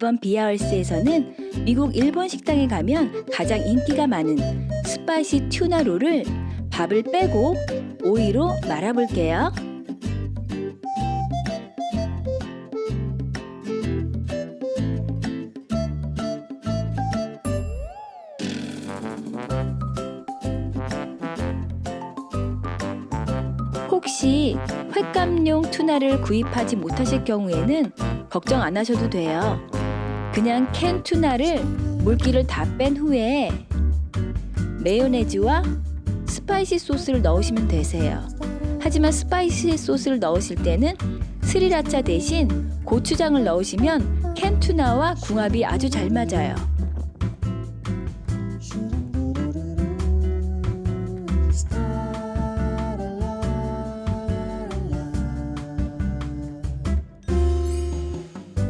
이번 비아얼스에서는 미국 일본 식당에 가면 가장 인기가 많은 스파이시 튜나 롤을 밥을 빼고 오이로 말아볼게요. 혹시 횟감용 투나를 구입하지 못하실 경우에는 걱정 안 하셔도 돼요. 그냥 캔 투나를 물기를 다 뺀 후에 메요네즈와 스파이시 소스를 넣으시면 되세요. 하지만 스파이시 소스를 넣으실 때는 스리라차 대신 고추장을 넣으시면 캔 투나와 궁합이 아주 잘 맞아요.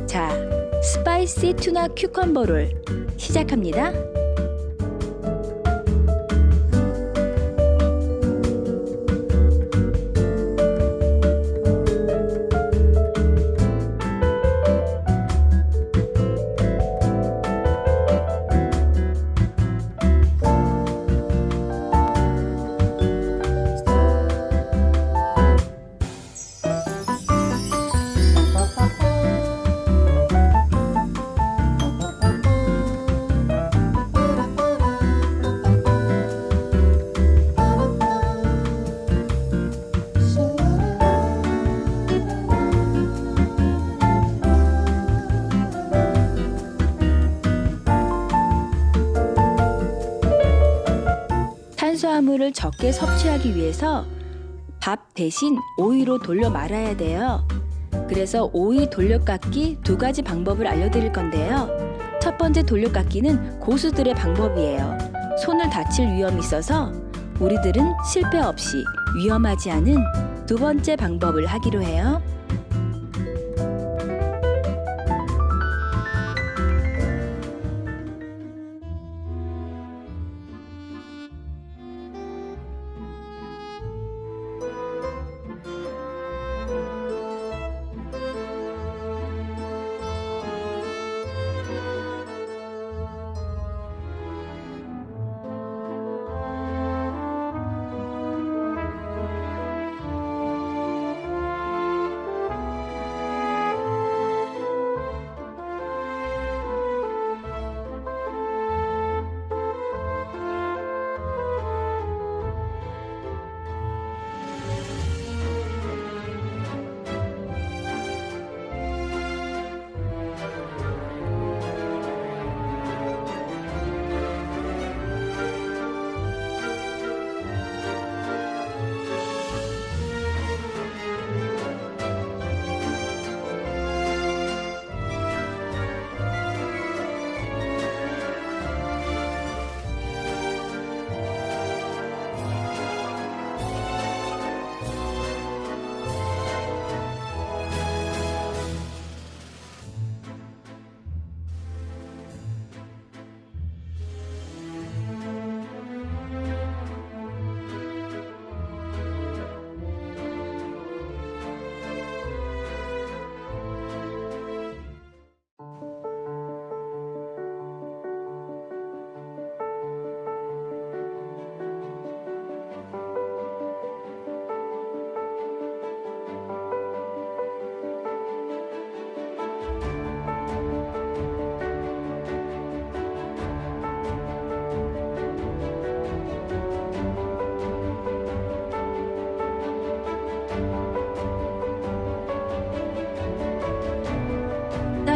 자, 스파이시 투나 큐컴버롤 시작합니다. 탄수화물을 적게 섭취하기 위해서 밥 대신 오이로 돌려 말아야 돼요. 그래서 오이 돌려깎기 두 가지 방법을 알려드릴 건데요. 첫 번째 돌려깎기는 고수들의 방법이에요. 손을 다칠 위험이 있어서 우리들은 실패 없이 위험하지 않은 두 번째 방법을 하기로 해요.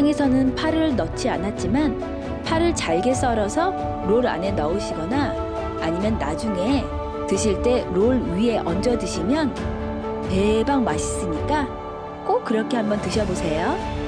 땅에서는 파를 넣지 않았지만 파를 잘게 썰어서 롤 안에 넣으시거나 아니면 나중에 드실 때 롤 위에 얹어 드시면 대박 맛있으니까 꼭 그렇게 한번 드셔보세요.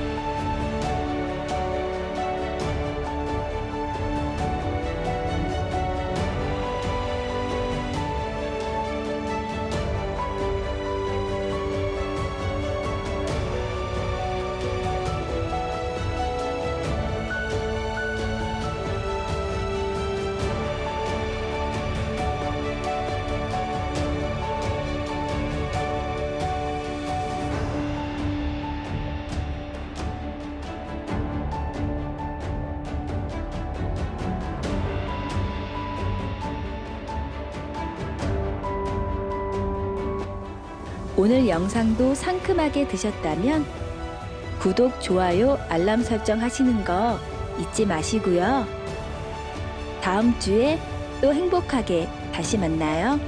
오늘 영상도 상큼하게 드셨다면 구독, 좋아요, 알람 설정 하시는 거 잊지 마시고요. 다음 주에 또 행복하게 다시 만나요.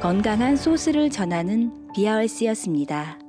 건강한 소스를 전하는 비아얼스였습니다.